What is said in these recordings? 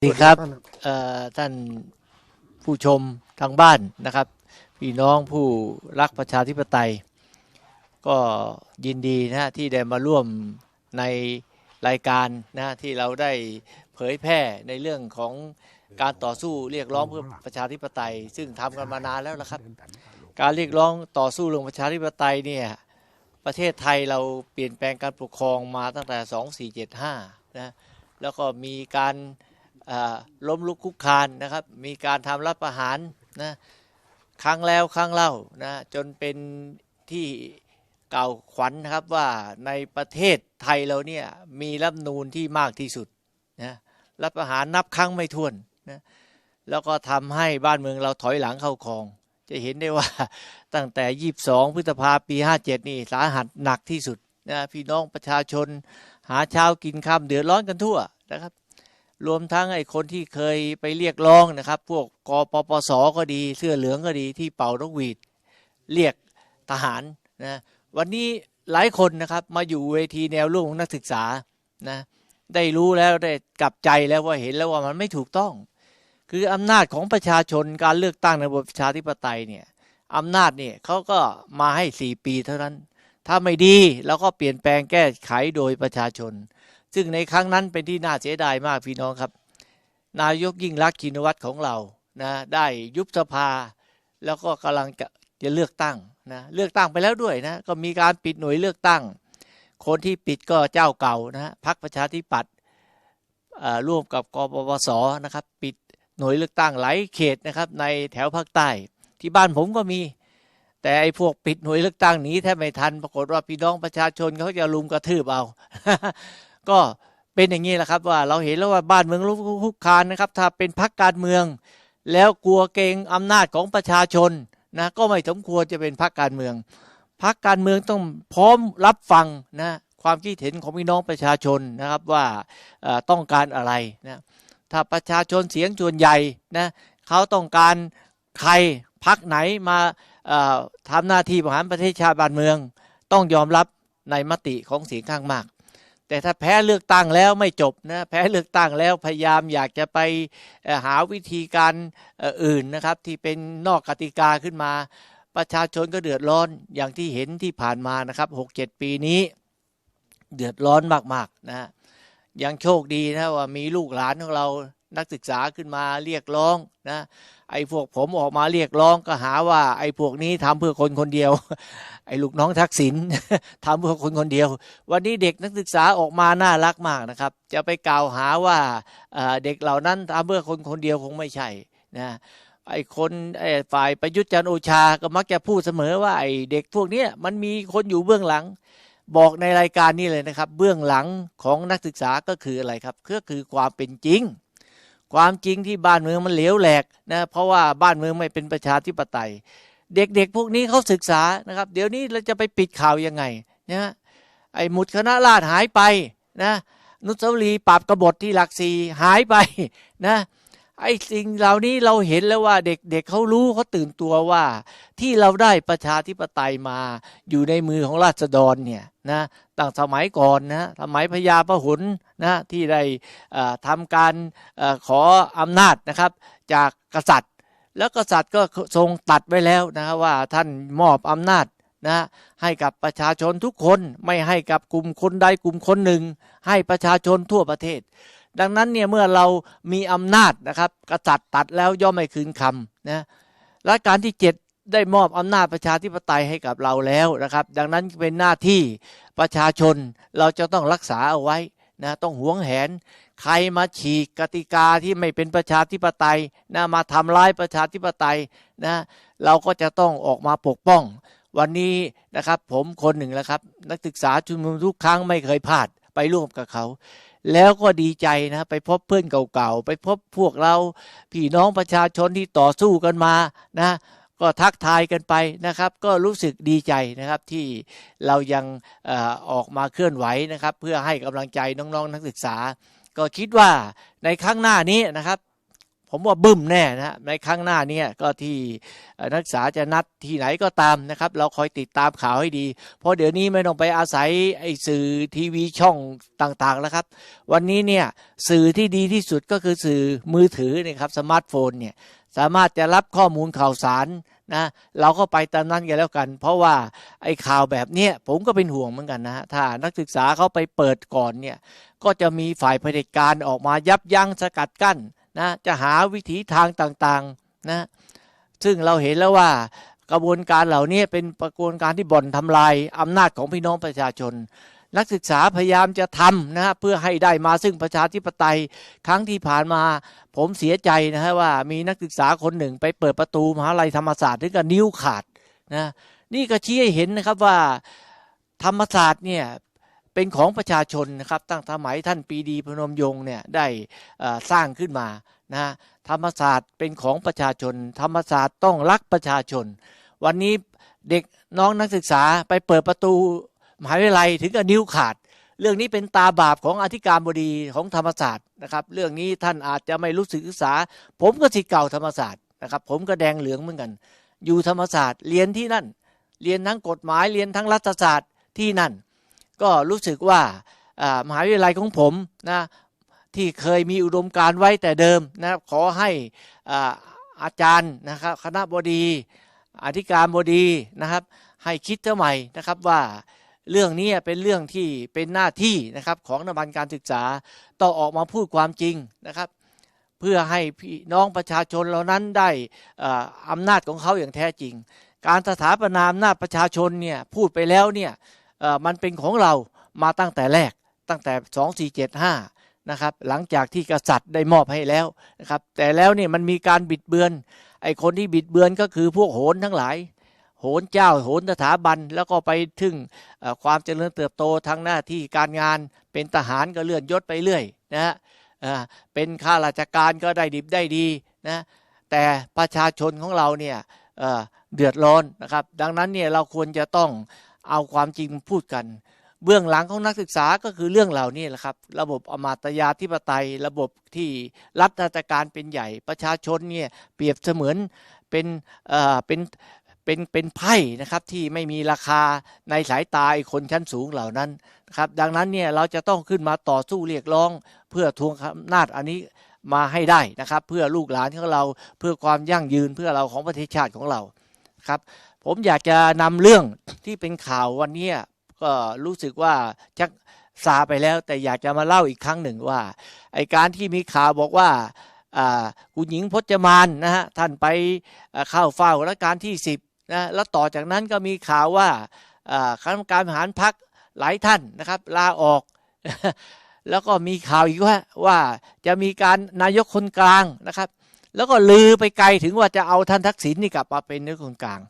สวัสดีครับเอ่อท่านผู้ชมทางบ้านนะครับ พี่น้องผู้รักประชาธิปไตย ก็ยินดีนะที่ได้มาร่วมในรายการนะที่เราได้เผยแพร่ในเรื่องของการต่อสู้เรียกร้องเพื่อประชาธิปไตย ซึ่งทำกันมานานแล้วละครับ การเรียกร้องต่อสู้เรื่องประชาธิปไตยเนี่ยประเทศไทยเราเปลี่ยนแปลงการปกครองมาตั้งแต่ 2475นะแล้วก็มีการอ่า ล้มลุกคุกคานนะครับ มีการทำรัฐประหารนะครั้งแล้วครั้งเล่านะจนเป็นที่เก่าขวัญนะครับว่าในประเทศไทยเราเนี่ยมีรัฐนูนที่มากที่สุดนะรัฐประหารนับครั้งไม่ถ้วนนะแล้วก็ทำให้บ้านเมืองเราถอยหลังเข้าคลอง จะเห็นได้ว่าตั้งแต่ 22 พฤษภาปี 57 นี่สาหัสหนักที่สุดนะพี่น้องประชาชนหาเช้ากินค่ำเดือดร้อนกันทั่วนะครับ รวมทั้งไอ้คนที่เคยไปเรียกร้องนะครับ พวกกปปสก็ดี เสื้อเหลืองก็ดีที่เป่านกหวีดเรียกทหารนะวันนี้หลายคนนะครับมาอยู่เวทีแนวร่วมของนักศึกษานะได้รู้แล้วได้กลับใจแล้วว่าเห็นแล้วว่ามันไม่ถูกต้อง คืออำนาจของประชาชนการเลือกตั้งในระบบประชาธิปไตยเนี่ยอำนาจเนี่ยเขาก็มาให้สี่ปีเท่านั้น ถ้าไม่ดีเราก็เปลี่ยนแปลงแก้ไขโดยประชาชน ซึ่งในครั้งนั้นเป็นที่น่าเสียดายมากพี่น้องครับ นายกยิ่งรักชินวัตรของเรานะได้ยุบสภา แล้วก็กำลังจะจะเลือกตั้งนะเลือกตั้งไปแล้วด้วยนะก็มีการปิดหน่วยเลือกตั้ง คนที่ปิดก็เจ้าเก่านะพรรคประชาธิปัตย์อ่อร่วมกับกปปสนะครับ ปิดหน่วยเลือกตั้งหลายเขตนะครับในแถวภาคใต้ ที่บ้านผมก็มี แต่ไอ้พวกปิดหน่วยเลือกตั้งนี้แทบไม่ทัน ปรากฏว่าพี่น้องประชาชนเขาจะลุมกระทืบเอา ก็เป็นอย่างนี้แหละครับว่าเราเห็นแล้วว่าบ้านเมืองลุกคุกคานนะครับ ถ้าเป็นพรรคการเมือง แล้วกลัวเกรงอำนาจของประชาชนนะก็ไม่สมควรจะเป็นพรรคการเมืองพรรคการเมืองต้องพร้อมรับฟังนะความคิดเห็นของพี่น้องประชาชนนะครับว่าต้องการอะไรนะถ้าประชาชนเสียงส่วนใหญ่นะเขาต้องการใครพรรคไหนมาทำหน้าที่บริหารประเทศชาติบ้านเมือง ต้องยอมรับในมติของเสียงข้างมาก แต่ถ้าแพ้เลือกตั้งแล้วไม่จบนะแพ้เลือกตั้งแล้วพยายามอยากจะไปหาวิธีการอื่นนะครับ ที่เป็นนอกกติกาขึ้นมา ประชาชนก็เดือดร้อนอย่างที่เห็นที่ผ่านมานะครับหกเจ็ดปีนี้ เดือดร้อนมากๆนะยังโชคดีนะว่ามีลูกหลานของเรา นักศึกษาขึ้นมาเรียกร้องนะไอ้พวกผมออกมาเรียกร้องก็หาว่า ไอ้พวกนี้ทำเพื่อคนคนเดียว ไอ้ลูกน้องทักษิณทำเพื่อคนคนเดียว วันนี้เด็กนักศึกษาออกมาน่ารักมากนะครับ จะไปกล่าวหาว่าเด็กเหล่านั้นทำเพื่อคนคนเดียวคงไม่ใช่นะไอ้คนไอ้ฝ่ายประยุทธ์จันโอชาก็มักจะพูดเสมอว่าไอ้เด็กพวกนี้มันมีคนอยู่เบื้องหลังบอกในรายการนี้เลยนะครับ เบื้องหลังของนักศึกษาก็คืออะไรครับก็คือความเป็นจริง ความจริงที่บ้านเมืองมันเหลวแหลกนะเพราะว่าบ้านเมืองไม่เป็นประชาธิปไตย เด็กๆพวกนี้เขาศึกษานะครับ เดี๋ยวนี้เราจะไปปิดข่าวยังไงนะไอ้หมุดคณะราษฎรหายไปนะนุสาวรีปราบกบฏที่หลักสี่หายไปนะ ไอ้สิ่งเหล่านี้เราเห็นแล้วว่าเด็กๆเเขารู้เขาตื่นตัวว่า ที่เราได้ประชาธิปไตยมา อยู่ในมือของราษฎรเนี่ยนะตั้งสมัยก่อนนะสมัยพญาพหลนะที่ได้อ่อทำการออขออำนาจนะครับ จากกษัตริย์ แล้วกษัตริย์ก็ทรงตัดไว้แล้วนะว่าท่านมอบอำนาจนะให้กับประชาชนทุกคนไม่ให้กับกลุ่มคนใดกลุ่มคนหนึ่ง ให้ประชาชนทั่วประเทศ ดังนั้นเนี่ยเมื่อเรามีอำนาจนะครับ กษัตริย์ตัดแล้วย่อมไม่คืนคำนะรัชกาลที่ 7 ได้มอบอำนาจประชาธิปไตยให้กับเราแล้วนะครับ ดังนั้นเป็นหน้าที่ประชาชนเราจะต้องรักษาเอาไว้นะต้องหวงแหน ใครมาฉีกกติกาที่ไม่เป็นประชาธิปไตยนะมาทำร้ายประชาธิปไตยนะเราก็จะต้องออกมาปกป้อง วันนี้นะครับผมคนหนึ่งแล้วครับ นักศึกษาชุมนุมทุกครั้งไม่เคยพลาดไปร่วมกับเขา แล้วก็ดีใจนะไปพบเพื่อนเก่าๆ ไปพบพวกเราพี่น้องประชาชนที่ต่อสู้กันมานะก็ทักทายกันไปนะครับ ก็รู้สึกดีใจนะครับที่เรายังออออกมาเคลื่อนไหวนะครับ เพื่อให้กำลังใจน้องๆนักศึกษา ก็คิดว่าในครั้งหน้านี้นะครับ ผมว่าบึ้มแน่นะในครั้งหน้าเนี่ยก็ที่นักศึกษาจะนัดที่ไหนก็ตามนะครับ เราคอยติดตามข่าวให้ดี เพราะเดี๋ยวนี้ไม่ต้องไปอาศัยไอ้สื่อทีวีช่องต่างๆแล้วครับ วันนี้เนี่ยสื่อที่ดีที่สุดก็คือสื่อมือถือเนี่ยครับสมาร์ทโฟนเนี่ยสามารถจะรับข้อมูลข่าวสารนะเราก็ไปตามนั้นกันแล้วกัน เพราะว่าไอ้ข่าวแบบเนี้ยผมก็เป็นห่วงเหมือนกันนะถ้านักศึกษาเขาไปเปิดก่อนเนี่ยก็จะมีฝ่ายเผด็จการออกมายับยั้งสกัดกั้น นะจะหาวิถีทางต่างๆนะซึ่งเราเห็นแล้วว่ากระบวนการเหล่านี้เป็นกระบวนการที่บ่อนทำลายอำนาจของพี่น้องประชาชน นักศึกษาพยายามจะทำนะฮะเพื่อให้ได้มาซึ่งประชาธิปไตยครั้งที่ผ่านมา ผมเสียใจนะฮะว่ามีนักศึกษาคนหนึ่งไปเปิดประตูมหาลัยธรรมศาสตร์ถึงกับนิ้วขาดนะนี่ก็ชี้ให้เห็นนะครับว่าธรรมศาสตร์เนี่ย เป็นของประชาชนนะครับตั้งสมัยท่านปีดีพนมยงค์เนี่ยได้สร้างขึ้นมานะธรรมศาสตร์เป็นของประชาชน ธรรมศาสตร์ต้องรักประชาชน วันนี้เด็กน้องนักศึกษาไปเปิดประตูมหาวิทยาลัยถึงกับนิ้วขาด เรื่องนี้เป็นตาบาปของอธิการบดีของธรรมศาสตร์นะครับ เรื่องนี้ท่านอาจจะไม่รู้สึกศึกษา ผมก็สิทธิ์เก่าธรรมศาสตร์นะครับ ผมก็แดงเหลืองเหมือนกัน อยู่ธรรมศาสตร์เรียนที่นั่น เรียนทั้งกฎหมายเรียนทั้งรัฐศาสตร์ที่นั่น ก็รู้สึกว่ามหาวิทยาลัยของผมนะที่เคยมีอุดมการไว้แต่เดิมนะครับขอให้อาอาจารย์นะครับคณะบดีอธิการบดีนะครับ ให้คิดเท่าใหม่นะครับว่าเรื่องนี้เป็นเรื่องที่เป็นหน้าที่นะครับของสถาบันการศึกษาต้องออกมาพูดความจริงนะครับ เพื่อให้พี่น้องประชาชนเหล่านั้นได้อำนาจของเขาอย่างแท้จริง การสถาปนาอำนาจประชาชนเนี่ยพูดไปแล้วเนี่ย มันเป็นของเรามาตั้งแต่แรกตั้งแต่ 2475นะครับหลังจากที่กษัตริย์ได้มอบให้แล้วนะครับแต่แล้วเนี่ยมันมีการบิดเบือนไอ้คนที่บิดเบือนก็คือพวกโหนทั้งหลาย โหนเจ้าโหนสถาบันแล้วก็ไปถึงความเจริญเติบโตทางหน้าที่การงานเป็นทหารก็เลื่อนยศไปเรื่อยนะฮะเป็นข้าราชการก็ได้ดิบได้ดีนะแต่ประชาชนของเราเนี่ยเดือดร้อนนะครับ ดังนั้นเนี่ยเราควรจะต้อง เอาความจริงพูดกัน เบื้องหลังของนักศึกษาก็คือเรื่องเหล่านี้แหละครับ ระบบอมาตยาธิปไตย ระบบที่รัฐราชการเป็นใหญ่ ประชาชนเนี่ยเปรียบเสมือนเป็นเอ่อเป็นเป็นเป็นไพ่นะครับที่ไม่มีราคาในสายตาคนชั้นสูงเหล่านั้นนะครับดังนั้นเนี่ยเราจะต้องขึ้นมาต่อสู้เรียกร้อง เพื่อทวงอำนาจอันนี้มาให้ได้นะครับ เพื่อลูกหลานของเราเพื่อความยั่งยืนเพื่อเราของประเทศชาติของเราครับ ผมอยากจะนำเรื่องที่เป็นข่าววันนี้ก็รู้สึกว่าชักซาไปแล้ว แต่อยากจะมาเล่าอีกครั้งหนึ่งว่าไอการที่มีข่าวบอกว่าคุณหญิงพจมานนะฮะท่านไปเข้าเฝ้ารัชการที่สิบนะแล้วต่อจากนั้นก็มีข่าวว่าอ่าคณะกรรมการบริหารพักหลายท่านนะครับลาออก แล้วก็มีข่าวอีกว่าว่าจะมีการนายกคนกลางนะครับ แล้วก็ลือไปไกลถึงว่าจะเอาท่านทักษิณนี่กลับมาเป็นนายกคนกลาง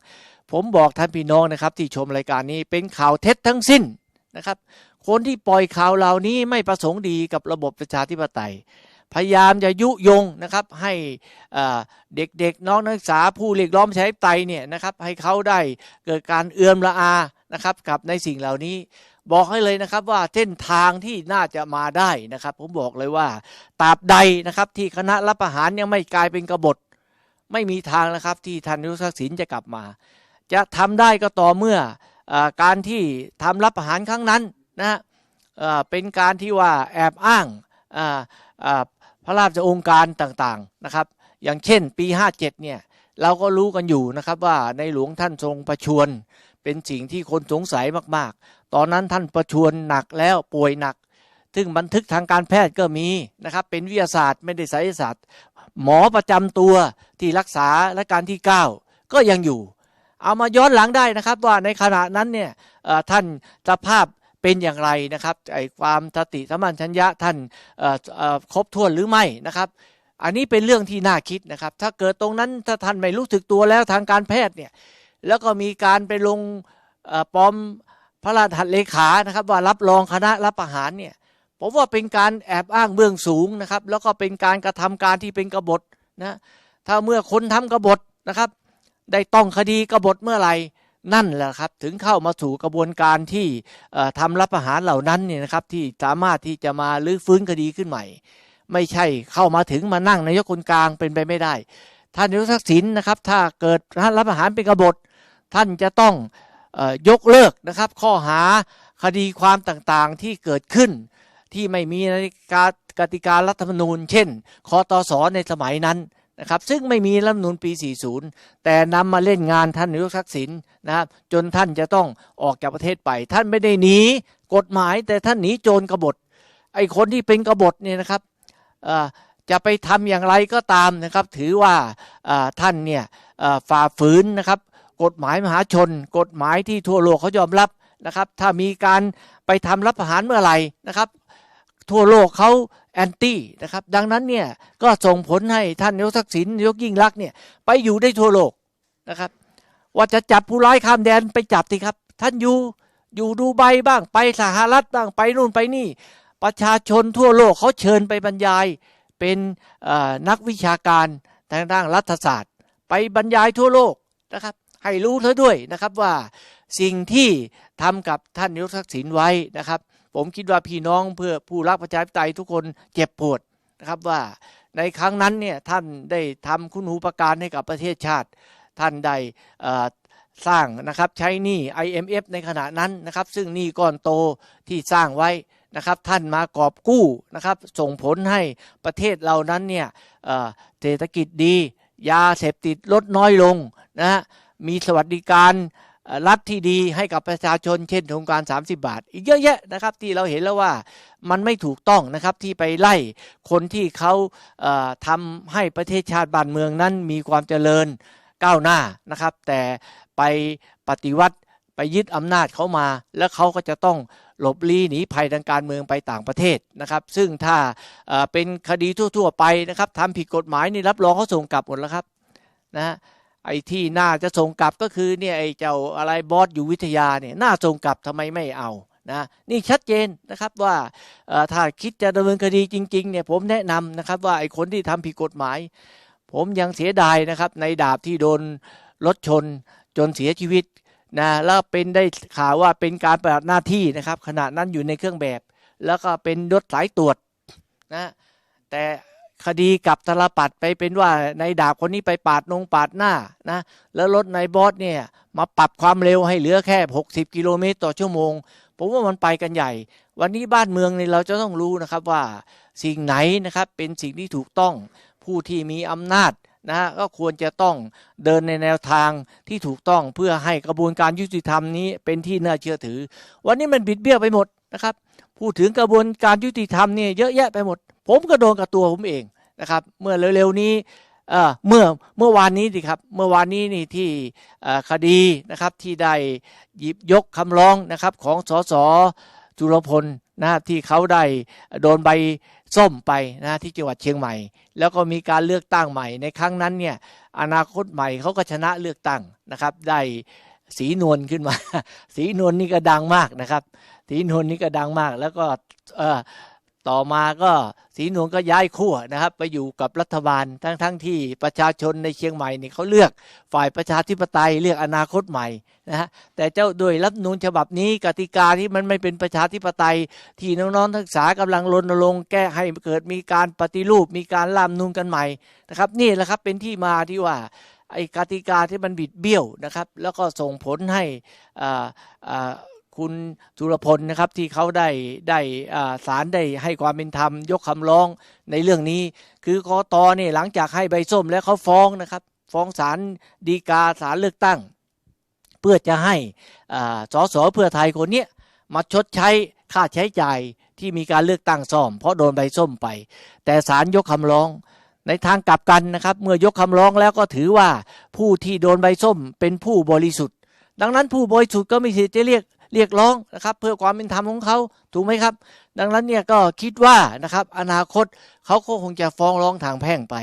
ผมบอกท่านพี่น้องนะครับ ที่ชมรายการนี้เป็นข่าวเท็จทั้งสิ้นนะครับ คนที่ปล่อยข่าวเหล่านี้ไม่ประสงค์ดีกับระบบประชาธิปไตย พยายามจะยุยงนะครับ ให้เด็กๆน้องนักศึกษาผู้เรียกร้องประชาธิปไตเนี่ยนะครับ ให้เขาได้เกิดการเอื้อมละอานะครับกับในสิ่งเหล่านี้บอกให้เลยนะครับว่าเส้นทางที่น่าจะมาได้นะครับ ผมบอกเลยว่าตราบใดนะครับที่คณะรับประหารยังไม่กลายเป็นกบฏ ไม่มีทางนะครับที่ท่านนายกทักษิณจะกลับมา จะทำได้ก็ต่อเมื่ออการที่ทำรับประหารครั้งนั้นนะเป็นการที่ว่าแอบอ้างพระราชองค์การต่างๆนะครับ อย่างเช่นปี 57เนี่ยเราก็รู้กันอยู่นะครับว่าในหลวงท่านทรงประชวรเป็นสิ่งที่คนสงสัยมากๆ ตอนนั้นท่านประชวรหนักแล้วป่วยหนัก ซึ่งบันทึกทางการแพทย์ก็มีนะครับ เป็นวิทยาศาสตร์ไม่ได้ไสยศาสตร์ หมอประจำตัวที่รักษาและการที่ 9 ก็ยังอยู่ เอามาย้อนหลังได้นะครับ ว่าในขณะนั้นเนี่ยท่านสภาพเป็นอย่างไรนะครับไอ้ความสติสมานชัญญะท่านครบถ้วนหรือไม่นะครับ อันนี้เป็นเรื่องที่น่าคิดนะครับ ถ้าเกิดตรงนั้นถ้าท่านไม่รู้สึกตัวแล้วทางการแพทย์เนี่ยแล้วก็มีการไปลงปลอมพระราชหัตเลขานะครับ ว่ารับรองคณะรับประหารเนี่ยผมว่าเป็นการแอบอ้างเบื้องสูงนะครับ แล้วก็เป็นการกระทำการที่เป็นกบฏนะถ้าเมื่อคนทำกบฏนะครับ ได้ต้องคดีกบฏเมื่อไหร่นั่นแหละครับถึงเข้ามาสู่กระบวนการที่ทำรับประหารเหล่านั้นเนี่ยนะครับที่สามารถที่จะมาลื้อฟื้นคดีขึ้นใหม่ ไม่ใช่เข้ามาถึงมานั่งนายกคนกลางเป็นไปไม่ได้ท่านนายกทักษิณนะครับ ถ้าเกิดท่านรับอาหารเป็นกบฏ ท่านจะต้องออยกเลิกนะครับ ข้อหาคดีความต่างๆที่เกิดขึ้น ที่ไม่มีในกากติการัฐธรรมนูญ เช่นคอตสในสมัยนั้น นะครับซึ่งไม่มีรัฐมนูญปี 40 แต่นำมาเล่นงานท่านนายกทักษิณนะครับจนท่านจะต้องออกจากประเทศไป ท่านไม่ได้หนีกฎหมายแต่ท่านหนีโจรกบฏไอ้คนที่เป็นกบฏเนี่ยนะครับจะไปทำอย่างไรก็ตามนะครับ ถือว่าท่านเนี่ยฝ่าฝืนนะครับกฎหมายมหาชน กฎหมายที่ทั่วโลกเขายอมรับนะครับ ถ้ามีการไปทำรับประหารเมื่อไหร่นะครับ ทั่วโลกเขา แอนตี้นะครับดังนั้นเนี่ยก็ส่งผลให้ท่านนายกทักษิณนายกยิ่งรักเนี่ยไปอยู่ได้ทั่วโลกนะครับว่าจะจับผู้ร้ายข้ามแดนไปจับสิครับ ท่านอยู่อยู่ดูไบบ้างไปสหรัฐบ้างไปนู่นไปนี่ ประชาชนทั่วโลกเขาเชิญไปบรรยายเป็นนักวิชาการทางด้านรัฐศาสตร์ ไปบรรยายทั่วโลกนะครับ ให้รู้เธอด้วยนะครับว่าสิ่งที่ทำกับท่านนายกทักษิณไว้นะครับ ผมคิดว่าพี่น้องเพื่อผู้รักประชาธิปไตยทุกคนเจ็บปวดนะครับว่าในครั้งนั้นเนี่ยท่านได้ทำคุณูปการให้กับประเทศชาติ ท่านได้สร้างนะครับใช้หนี้ IMF ในขณะนั้นนะครับ ซึ่งหนี้ก้อนโตที่สร้างไว้นะครับท่านมากอบกู้นะครับ ส่งผลให้ประเทศเรานั้นเนี่ยเศรษฐกิจดี ยาเสพติดลดน้อยลงนะฮะมีสวัสดิการ รัฐที่ดีให้กับประชาชนเช่นโครงการ 30 บาท อีกเยอะแยะนะครับที่เราเห็นแล้วว่ามันไม่ถูกต้องนะครับที่ไปไล่คนที่เขาเอ่อทำให้ประเทศชาติบ้านเมืองนั้นมีความเจริญก้าวหน้านะครับ แต่ไปปฏิวัติไปยึดอำนาจเขามา แล้วเขาก็จะต้องหลบลี้หนีภัยทางการเมืองไปต่างประเทศนะครับ ซึ่งถ้าเอ่อเป็นคดีทั่ว ๆ ไปนะครับทำผิดกฎหมายนี่รับรองเขาส่งกลับหมดแล้วครับนะฮะ ไอ้ที่น่าจะส่งกลับก็คือเนี่ยไอ้เจ้าอะไรบอสอยู่วิทยาเนี่ยน่าส่งกลับทำไมไม่เอานะนี่ชัดเจนนะครับว่าถ้าคิดจะดำเนินคดีจริงๆเนี่ยผมแนะนำนะครับว่าไอ้คนที่ทำผิดกฎหมาย ผมยังเสียดายนะครับในดาบที่โดนรถชนจนเสียชีวิตนะแล้วเป็นได้ข่าวว่าเป็นการปฏิบัติหน้าที่นะครับขณะนั้นอยู่ในเครื่องแบบ แล้วก็เป็นรถสายตรวจนะแต่ คดีกับตลปัดไปเป็นว่าในดาบคนนี้ไปปาดนงปาดหน้านะแล้วรถในบอสเนี่ยมาปรับความเร็วให้เหลือแค่ 60 กิโลเมตรต่อชั่วโมง ผมว่ามันไปกันใหญ่ วันนี้บ้านเมืองเนี่ยเราจะต้องรู้นะครับว่าสิ่งไหนนะครับเป็นสิ่งที่ถูกต้องผู้ที่มีอำนาจนะก็ควรจะต้องเดินในแนวทางที่ถูกต้องเพื่อให้กระบวนการยุติธรรมนี้เป็นที่น่าเชื่อถือ วันนี้มันบิดเบี้ยวไปหมดนะครับพูดถึงกระบวนการยุติธรรมเนี่ยเยอะแยะไปหมด ผมก็โดนกับตัวผมเองนะครับ เมื่อเร็วๆนี้เอ่อเมื่อเมื่อวานนี้สิครับเมื่อวานนี้นี่ที่คดีนะครับที่ได้หยิบยกคำร้องนะครับของสสจุลพลนะที่เขาได้โดนใบส้มไปนะที่จังหวัดเชียงใหม่ แล้วก็มีการเลือกตั้งใหม่ในครั้งนั้นเนี่ยอนาคตใหม่เขาก็ชนะเลือกตั้งนะครับ ได้สีนวลขึ้นมา สีนวลนี่ก็ดังมากนะครับ สีนวลนี่ก็ดังมาก แล้วก็เอ่อ ต่อมาก็สีนวลก็ย้ายขั้วนะครับ ไปอยู่กับรัฐบาลทั้งๆทที่ประชาชนในเชียงใหม่นี่เขาเลือกฝ่ายประชาธิปไตยเลือกอนาคตใหม่นะฮะแต่เจ้าโดยรัฐนูญฉบับนี้กติกาที่มันไม่เป็นประชาธิปไตย ที่น้องๆนักศึกษากำลังรณรงค์แก้ให้เกิดมีการปฏิรูปมีการร่ามนูนกันใหม่นะครับนี่แหละครับเป็นที่มาที่ว่าไอ้กติกาที่มันบิดเบี้ยวนะครับ แล้วก็ส่งผลให้อ่าอ่า คุณจุลพลนะครับที่เขาได้ได้อ่าศาลได้ให้ความเป็นธรรม ยกคำร้องในเรื่องนี้ คือกตเนี่ยหลังจากให้ใบส้มแล้วเขาฟ้องนะครับ ฟ้องศาลฎีกาศาลเลือกตั้ง เพื่อจะให้สสเพื่อไทยคนนี้มาชดใช้ค่าใช้จ่ายที่มีการเลือกตั้งซ่อม เพราะโดนใบส้มไป แต่ศาลยกคำร้องในทางกลับกันนะครับ เมื่อยกคำร้องแล้วก็ถือว่าผู้ที่โดนใบส้มเป็นผู้บริสุทธิ์ ดังนั้นผู้บริสุทธิ์ก็มีสิทธิ์จะเรียก เรียกร้องนะครับ เพื่อความเป็นธรรมของเขาถูกไหมครับ ดังนั้นเนี่ยก็คิดว่านะครับอนาคตเขาก็คงจะฟ้องร้องทางแพ่งไป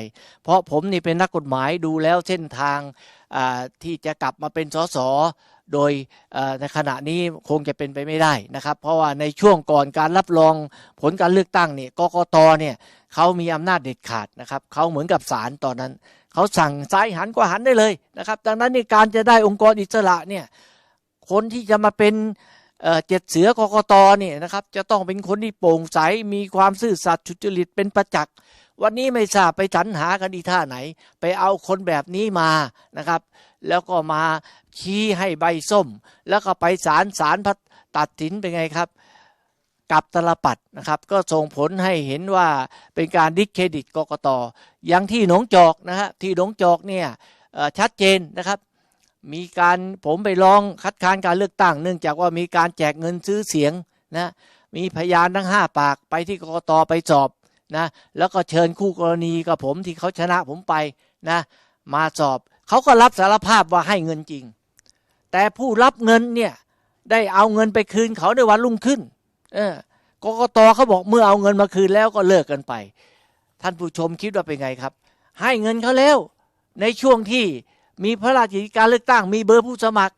เพราะผมนี่เป็นนักกฎหมายดูแล้วเส้นทางที่จะกลับมาเป็นสสโดยในขณะนี้คงจะเป็นไปไม่ได้นะครับ เพราะว่าในช่วงก่อนการรับรองผลการเลือกตั้งเนี่ยกกตเนี่ยเขามีอำนาจเด็ดขาดนะครับเขาเหมือนกับศาลตอนนั้น เขาสั่งซ้ายหันกว่าหันได้เลยนะครับ ดังนั้นในการจะได้องค์กรอิสระเนี่ย คนที่จะมาเป็นเจ็ดเสือกกตเนี่ยนะครับ จะต้องเป็นคนที่โปร่งใสมีความซื่อสัตย์สุจริตเป็นประจักษ์วันนี้ไม่ทราบไปสรรหากันอีท่าไหน ไปเอาคนแบบนี้มานะครับ แล้วก็มาชี้ให้ใบส้ม แล้วก็ไปศาลศาลพัตัดสินเป็นไงครับกับตลปัดนะครับ ก็ส่งผลให้เห็นว่าเป็นการดิสเครดิตกกตอย่างที่หนองจอกนะฮะที่หนองจอกเนี่ยชัดเจนนะครับ มีการผมไปร้องคัดค้านการเลือกตั้ง เนื่องจากว่ามีการแจกเงินซื้อเสียงนะมีพยานทั้งห้าปากไปที่กกตไปสอบนะแล้วก็เชิญคู่กรณีกับผมที่เขาชนะผมไปนะมาสอบเขาก็รับสารภาพว่าให้เงินจริง แต่ผู้รับเงินเนี่ยได้เอาเงินไปคืนเขาในวันรุ่งขึ้นเออกกตเขาบอกเมื่อเอาเงินมาคืนแล้วก็เลิกกันไป ท่านผู้ชมคิดว่าเป็นไงครับ ให้เงินเขาแล้วในช่วงที่ มีพระราชกิจการเลือกตั้ง มีเบอร์ผู้สมัคร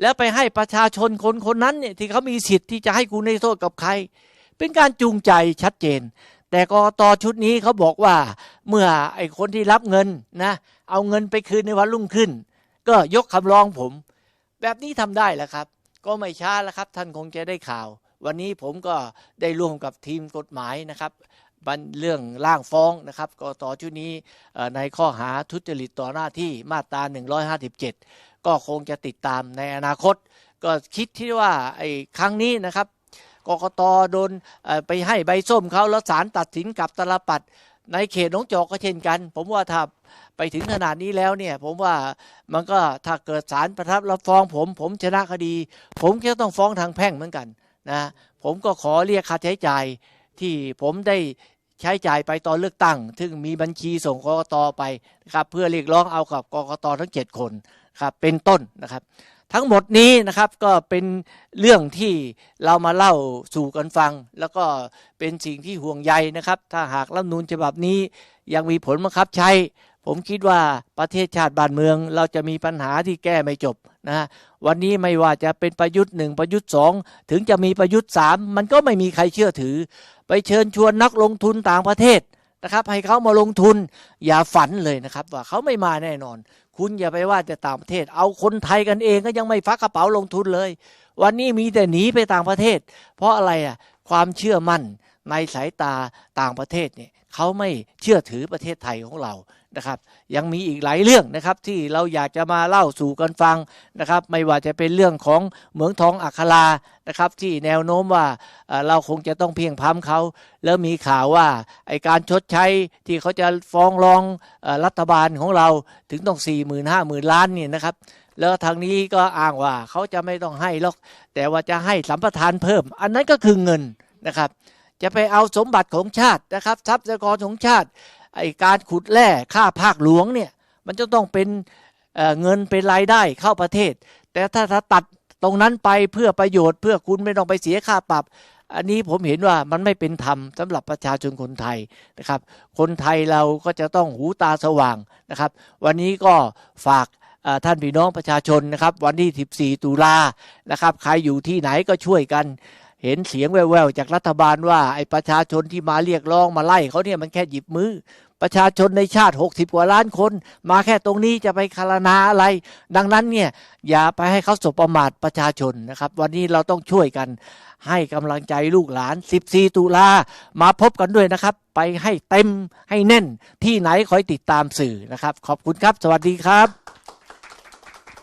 แล้วไปให้ประชาชนคนคนนั้นเนี่ยที่เขามีสิทธิ์ที่จะให้คุณในโทษกับใคร เป็นการจูงใจชัดเจน แต่กกตชุดนี้เขาบอกว่าเมื่อไอ้คนที่รับเงินนะเอาเงินไปคืนในวันรุ่งขึ้น ก็ยกคำร้องผม แบบนี้ทำได้แล้วครับ ก็ไม่ช้าแล้วครับ ท่านคงจะได้ข่าว วันนี้ผมก็ได้ร่วมกับทีมกฎหมายนะครับ เรื่องร่างฟ้องนะครับกตชุดนี้ในข้อหาทุจริตต่อหน้าที่มาตรา 157 ก็คงจะติดตามในอนาคต ก็คิดที่ว่าไอ้ครั้งนี้นะครับกกตโดนไปให้ใบส้มเขาแล้วศาลตัดสินกับตลปัดในเขตหนองจอกก็เช่นกัน ผมว่าถ้าไปถึงขนาดนี้แล้วเนี่ย ผมว่ามันก็ถ้าเกิดศาลประทับรับฟ้องผม ผมชนะคดี ผมก็ต้องฟ้องทางแพ่งเหมือนกันนะผมก็ขอเรียกค่าใช้จ่ายที่ผมได้ ใช้จ่ายไปตอนเลือกตั้ง ซึ่งมีบัญชีส่งกกตไปนะครับเพื่อเรียกร้องเอากับกกตทั้ง 7 คนครับเป็นต้นนะครับ ทั้งหมดนี้นะครับก็เป็นเรื่องที่เรามาเล่าสู่กันฟัง แล้วก็เป็นสิ่งที่ห่วงใยนะครับ ถ้าหากรัฐนูญฉบับนี้ยังมีผลบังคับใช้ ผมคิดว่าประเทศชาติบ้านเมือง เราจะมีปัญหาที่แก้ไม่จบนะฮะวันนี้ไม่ว่าจะเป็นประยุทธ์หนึ่งประยุทธ์สองถึงจะมีประยุทธ์สามมันก็ไม่มีใครเชื่อถือ ไปเชิญชวนนักลงทุนต่างประเทศนะครับให้เขามาลงทุนอย่าฝันเลยนะครับ ว่าเขาไม่มาแน่นอน คุณอย่าไปว่าแต่ต่างประเทศ เอาคนไทยกันเองก็ยังไม่ฟักกระเป๋าลงทุนเลย วันนี้มีแต่หนีไปต่างประเทศ เพราะอะไรอะความเชื่อมั่นในสายตาต่างประเทศเนี่ยเขาไม่เชื่อถือประเทศไทยของเรา นะครับ ยังมีอีกหลายเรื่องนะครับที่เราอยากจะมาเล่าสู่กันฟังนะครับ ไม่ว่าจะเป็นเรื่องของเหมืองทองอัครานะครับ ที่แนวโน้มว่าเราคงจะต้องเพียงพร้ำเขา แล้วมีข่าวว่าไอการชดใช้ที่เขาจะฟ้องร้องรัฐบาลของเราถึงต้อง4 0 0 0 0 5 0 0 0 0 ล้านเนี่ยนะครับแล้วทางนี้ก็อ้างว่าเขาจะไม่ต้องให้หรอก แต่ว่าจะให้สัมปทานเพิ่ม อันนั้นก็คือเงินนะครับ จะไปเอาสมบัติของชาตินะครับ ทรัพยากรของชาติ ไอการขุดแร่ค่าภาคหลวงเนี่ยมันจะต้องเป็นเเงินเป็นรายได้เข้าประเทศ แต่ถ้าถ้าตัดตรงนั้นไปเพื่อประโยชน์ เพื่อคุณไม่ต้องไปเสียค่าปรับ อันนี้ผมเห็นว่ามันไม่เป็นธรรมสำหรับประชาชนคนไทยนะครับ คนไทยเราก็จะต้องหูตาสว่างนะครับ วันนี้ก็ฝากท่านพี่น้องประชาชนนะครับ วันที่ 14 ตุลานะครับ ใครอยู่ที่ไหนก็ช่วยกัน เห็นเสียงแว่วๆจากรัฐบาลว่าไอ้ประชาชนที่มาเรียกร้องมาไล่เขาเนี่ยมันแค่หยิบมือ ประชาชนในชาติ 60 กว่าล้านคน มาแค่ตรงนี้จะไปคารนาอะไร ดังนั้นเนี่ยอย่าไปให้เขาสบประมาทประชาชนนะครับ วันนี้เราต้องช่วยกันให้กำลังใจลูกหลาน 14 ตุลามาพบกันด้วยนะครับ ไปให้เต็มให้แน่นที่ไหนคอยติดตามสื่อนะครับ ขอบคุณครับ สวัสดีครับ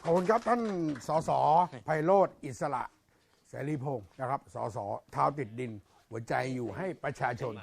ขอบคุณครับท่านสสไพโรธอิสระ เสรีพงศ์นะครับสสเท้าติดดิน หัวใจอยู่ให้ประชาชน